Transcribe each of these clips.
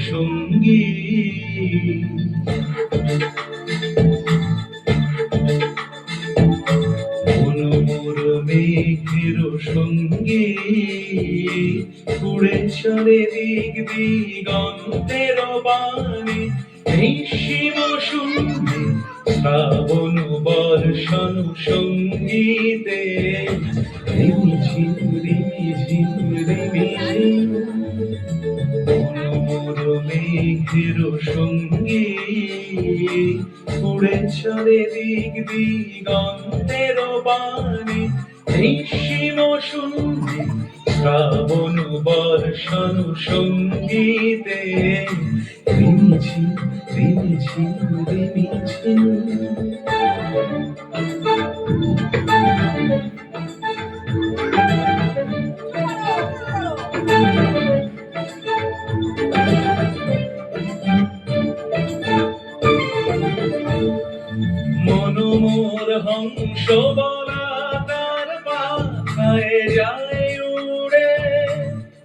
সঙ্গী মেঘের সঙ্গী উড়ে চলে দিক দিগন্তের বাণী নিঃসীম শূন্যে শ্রাবণ বর্ষণ সঙ্গীতে সঙ্গী। উড়ে চলে দিক দিগন্তের বাণী নিঃসীম শূন্যে শ্রাবণ বর্ষণ সঙ্গীতে। রিমি ঝিম রিমি হংস বলা তার পাখায় যায় উড়ে।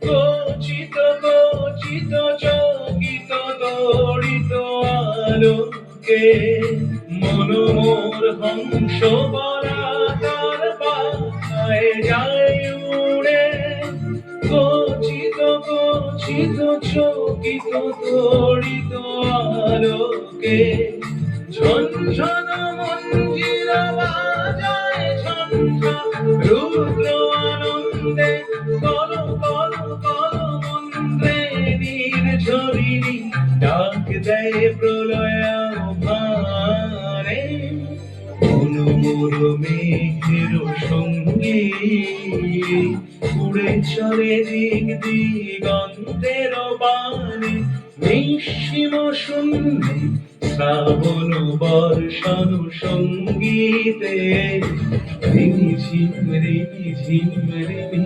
কচিত কচিত, চকিত, দড়িত আলোকে। মনোমোর হংস বলা তার পাখায় যায় উড়ে। কচিত কচিত, চকিত, দড়িত আলোকে। ঝনঝন মঞ্জির প্রলয় ভারে অনুমোর মেঘের সঙ্গী উড়ে চলে দিক দিগন্তের বাণী। নিঃসীম শ্রাবণ বর্ষণ সঙ্গীতে। রিমি ঝিম রিমি ঝিম রিমি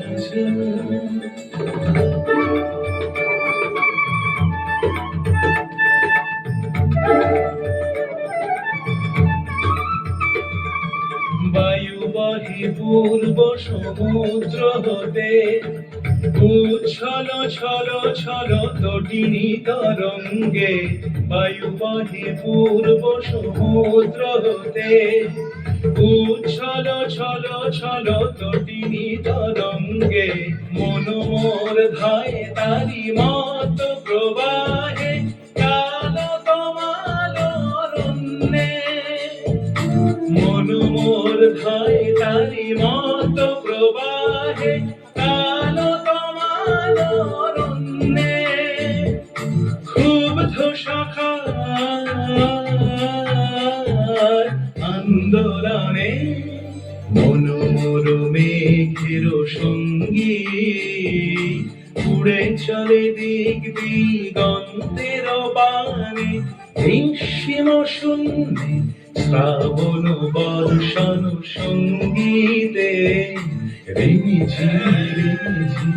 বহি পূর্ব সমুদ্র হতে উচ্ছল ছল ছল তটিনী তরঙ্গে বায়ু বহি পূর্ব সমুদ্র হতে উচ্ছল ছল ছল তটিনী তরঙ্গে মনোমোর ধায় তারি মত প্রবাহে বোধয় তারি মত প্রবাহে কালো তোমার অরণ্যে ক্ষুব্ধ শাখা আন্দোলনে মনোরমে ঘেরো সঙ্গী। উড়ে চলে দিক দিগন্তের বাণে। হিংসিম শূন্যে শ্রাবণ বর্ষণ সঙ্গীতে। রিমিঝি রিমিঝি